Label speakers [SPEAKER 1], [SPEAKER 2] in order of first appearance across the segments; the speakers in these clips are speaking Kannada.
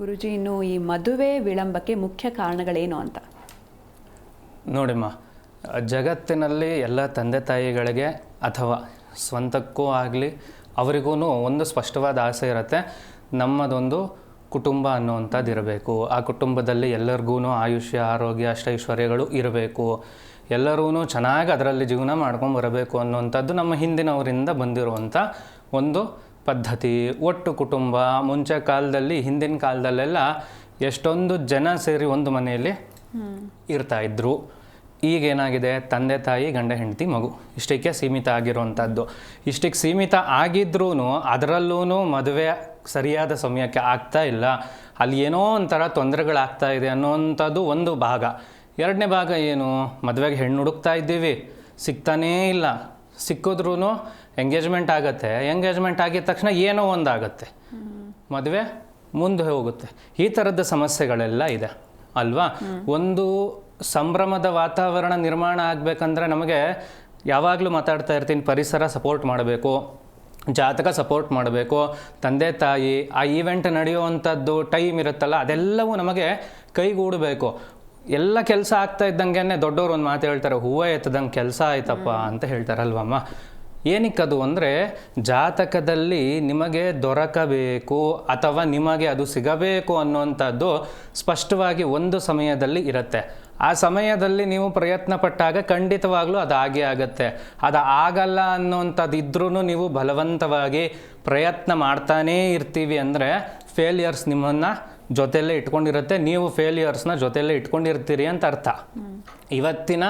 [SPEAKER 1] ಗುರುಜಿ, ಇನ್ನು ಈ ಮದುವೆ ವಿಳಂಬಕ್ಕೆ ಮುಖ್ಯ ಕಾರಣಗಳೇನು ಅಂತ?
[SPEAKER 2] ನೋಡಿಮ್ಮ, ಜಗತ್ತಿನಲ್ಲಿ ಎಲ್ಲ ತಂದೆ ತಾಯಿಗಳಿಗೆ ಅಥವಾ ಸ್ವಂತಕ್ಕೂ ಆಗಲಿ ಅವರಿಗೂ ಒಂದು ಸ್ಪಷ್ಟವಾದ ಆಸೆ ಇರುತ್ತೆ, ನಮ್ಮದೊಂದು ಕುಟುಂಬ ಅನ್ನುವಂಥದ್ದು ಇರಬೇಕು ಆ ಕುಟುಂಬದಲ್ಲಿ ಎಲ್ಲರಿಗೂ ಆಯುಷ್ಯ, ಆರೋಗ್ಯ, ಅಷ್ಟೈಶ್ವರ್ಯಗಳು ಇರಬೇಕು. ಎಲ್ಲರೂ ಚೆನ್ನಾಗಿ ಅದರಲ್ಲಿ ಜೀವನ ಮಾಡ್ಕೊಂಡು ಬರಬೇಕು ಅನ್ನುವಂಥದ್ದು ನಮ್ಮ ಹಿಂದಿನವರಿಂದ ಬಂದಿರುವಂಥ ಒಂದು ಪದ್ಧತಿ. ಒಟ್ಟು ಕುಟುಂಬ ಮುಂಚೆ ಕಾಲದಲ್ಲಿ ಹಿಂದಿನ ಕಾಲದಲ್ಲೆಲ್ಲ ಎಷ್ಟೊಂದು ಜನ ಸೇರಿ ಒಂದು ಮನೆಯಲ್ಲಿ ಇರ್ತಾ ಇದ್ರು. ಈಗೇನಾಗಿದೆ? ತಂದೆ ತಾಯಿ ಗಂಡ ಹೆಂಡತಿ ಮಗು. ಇಷ್ಟಕ್ಕೆ ಸೀಮಿತ ಆಗಿರುವಂಥದ್ದು. ಇಷ್ಟಕ್ಕೆ ಸೀಮಿತ ಆಗಿದ್ರೂ ಅದರಲ್ಲೂ ಮದುವೆ ಸರಿಯಾದ ಸಮಯಕ್ಕೆ ಆಗ್ತಾ ಇಲ್ಲ. ಅಲ್ಲಿ ಏನೋ ಒಂಥರ ತೊಂದರೆಗಳಾಗ್ತಾ ಇದೆ ಅನ್ನೋವಂಥದ್ದು ಒಂದು ಭಾಗ. ಎರಡನೇ ಭಾಗ ಏನು? ಮದುವೆಗೆ ಹೆಣ್ಣು ಹುಡುಕ್ತಾ ಇದ್ದೀವಿ. ಸಿಗ್ತಾನೇ ಇಲ್ಲ. ಸಿಕ್ಕಿದ್ರೂ ಎಂಗೇಜ್ಮೆಂಟ್ ಆಗುತ್ತೆ. ಎಂಗೇಜ್ಮೆಂಟ್ ಆಗಿದ ತಕ್ಷಣ ಏನೋ ಒಂದು ಆಗುತ್ತೆ ಮದುವೆ ಮುಂದೆ ಹೋಗುತ್ತೆ. ಈ ಥರದ ಸಮಸ್ಯೆಗಳೆಲ್ಲ ಇದೆ. ಅಲ್ವಾ? ಒಂದು ಸಂಭ್ರಮದ ವಾತಾವರಣ ನಿರ್ಮಾಣ ಆಗಬೇಕಂದ್ರೆ ನಮಗೆ ಯಾವಾಗಲೂ ಮಾತಾಡ್ತಾ ಇರ್ತೀನಿ, ಪರಿಸರ ಸಪೋರ್ಟ್ ಮಾಡಬೇಕು, ಜಾತಕ ಸಪೋರ್ಟ್ ಮಾಡಬೇಕು, ತಂದೆ, ತಾಯಿ, ಆ ಈವೆಂಟ್ ನಡೆಯುವಂಥದ್ದು ಟೈಮ್ ಇರುತ್ತಲ್ಲ, ಅದೆಲ್ಲವೂ ನಮಗೆ ಕೈಗೂಡಬೇಕು. ಎಲ್ಲ ಕೆಲಸ ಆಗ್ತಾ ಇದ್ದಂಗೆ ದೊಡ್ಡವರು ಒಂದು ಮಾತು ಹೇಳ್ತಾರೆ ಹೂವು ಎತ್ತದಂಗೆ ಕೆಲಸ ಆಯ್ತಪ್ಪ ಅಂತ ಹೇಳ್ತಾರಲ್ವಮ್ಮ. ಏನಕ್ಕದು ಅಂದರೆ ಜಾತಕದಲ್ಲಿ ನಿಮಗೆ ದೊರಕಬೇಕು ಅಥವಾ ನಿಮಗೆ ಅದು ಸಿಗಬೇಕು ಅನ್ನುವಂಥದ್ದು ಸ್ಪಷ್ಟವಾಗಿ ಒಂದು ಸಮಯದಲ್ಲಿ ಇರುತ್ತೆ. ಆ ಸಮಯದಲ್ಲಿ ನೀವು ಪ್ರಯತ್ನ ಪಟ್ಟಾಗ ಖಂಡಿತವಾಗ್ಲೂ ಅದು ಆಗೇ ಆಗುತ್ತೆ. ಅದು ಆಗಲ್ಲ ಅನ್ನೋಂಥದ್ದು ಇದ್ರೂ ನೀವು ಬಲವಂತವಾಗಿ ಪ್ರಯತ್ನ ಮಾಡ್ತಾನೇ ಇರ್ತೀವಿ ಅಂದರೆ ಫೇಲಿಯರ್ಸ್ ನಿಮ್ಮನ್ನು ಜೊತೆಯಲ್ಲೇ ಇಟ್ಕೊಂಡಿರುತ್ತೆ. ನೀವು ಫೇಲಿಯರ್ಸ್ನ ಜೊತೆಯಲ್ಲೇ ಇಟ್ಕೊಂಡಿರ್ತೀರಿ ಅಂತ ಅರ್ಥ. ಇವತ್ತಿನ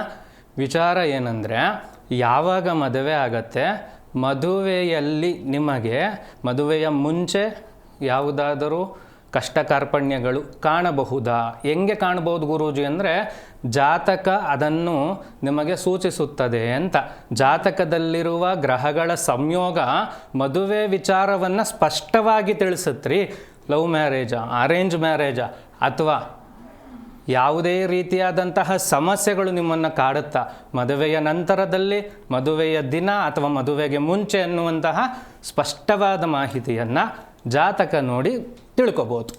[SPEAKER 2] ವಿಚಾರ ಏನಂದರೆ, ಯಾವಾಗ ಮದುವೆ ಆಗತ್ತೆ, ಮದುವೆಯಲ್ಲಿ ನಿಮಗೆ, ಮದುವೆಯ ಮುಂಚೆ ಯಾವುದಾದರೂ ಕಷ್ಟ ಕಾರ್ಪಣ್ಯಗಳು ಕಾಣಬಹುದಾ? ಹೆಂಗೆ ಕಾಣಬಹುದು ಗುರೂಜಿ ಅಂದರೆ, ಜಾತಕ ಅದನ್ನು ನಿಮಗೆ ಸೂಚಿಸುತ್ತದೆ ಅಂತ. ಜಾತಕದಲ್ಲಿರುವ ಗ್ರಹಗಳ ಸಂಯೋಗ ಮದುವೆ ವಿಚಾರವನ್ನು ಸ್ಪಷ್ಟವಾಗಿ ತಿಳಿಸುತ್ರಿ. ಲವ್ ಮ್ಯಾರೇಜಾ ಅರೇಂಜ್ ಮ್ಯಾರೇಜಾ ಅಥವಾ ಯಾವುದೇ ರೀತಿಯಾದಂತಹ ಸಮಸ್ಯೆಗಳು ನಿಮ್ಮನ್ನು ಕಾಡುತ್ತಾ, ಮದುವೆಯ ನಂತರದಲ್ಲಿ ಮದುವೆಯ ದಿನ ಅಥವಾ ಮದುವೆಗೆ ಮುಂಚೆ ಅನ್ನುವಂತಹ ಸ್ಪಷ್ಟವಾದ ಮಾಹಿತಿಯನ್ನು ಜಾತಕ ನೋಡಿ ತಿಳ್ಕೊಬೋದು.